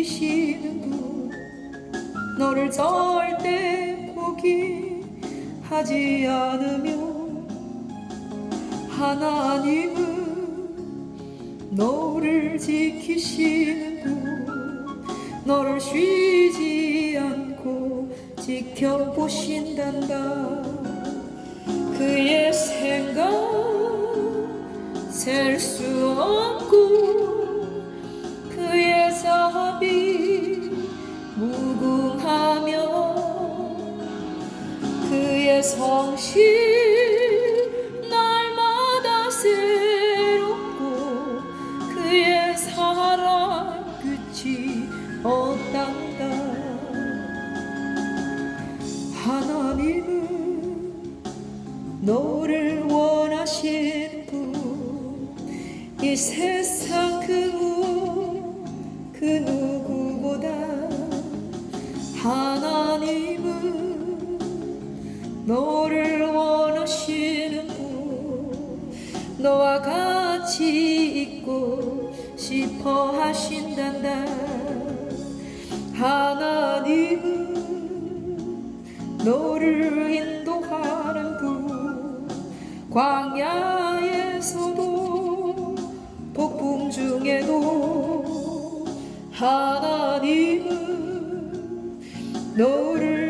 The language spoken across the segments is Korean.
지키시는 분 너를 절대 포기하지 않으며 하나님은 너를 지키시는 분 너를 쉬지 않고 지켜보신단다. 그의 생각 셀 수 없고 성실 날마다 새롭고 그의 사랑 끝이 없단다. 하나님은 너를 원하시는 분이 세상 그 무엇 그 누구보다 하나님은 너를 원하시는 분 너와 같이 있고 싶어 하신단다. 하나님은 너를 인도하는 분 광야에서도 폭풍 중에도 하나님은 너를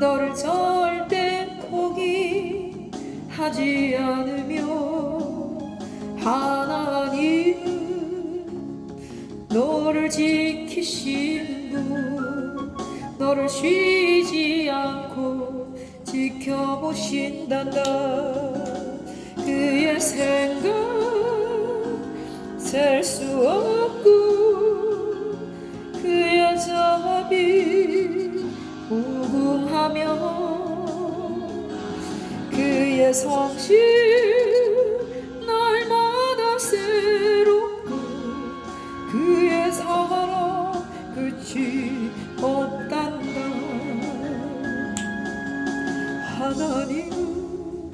너를 절대 포기하지 않으며 하나님은 너를 지키시는 분 너를 쉬지 않고 지켜보신단다. 그의 생각 셀 수 없고 무궁하며 그의 성실 날마다 새롭고 그의 사랑 끝이 없단다. 하나님은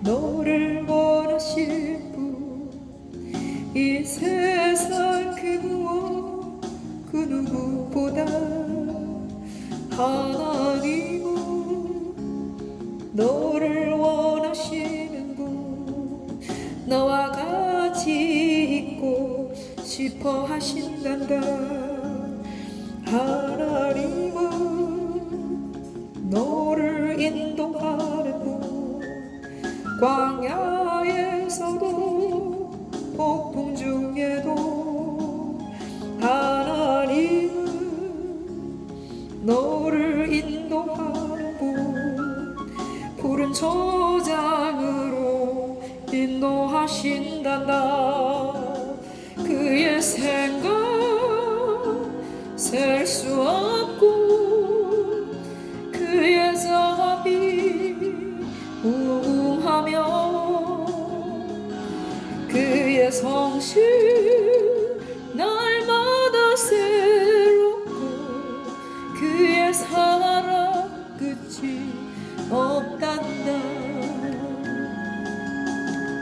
너를 원하실 분이 세상 그 무엇 그 누구보다 하나님은 너를 원하시는 분 너와 같이 있고 싶어 하신단다. 하나님은 너를 인도하는 분 광 인도하신단다. 그의 생각 셀 수 없고 그의 자비 무궁하며 그의 성실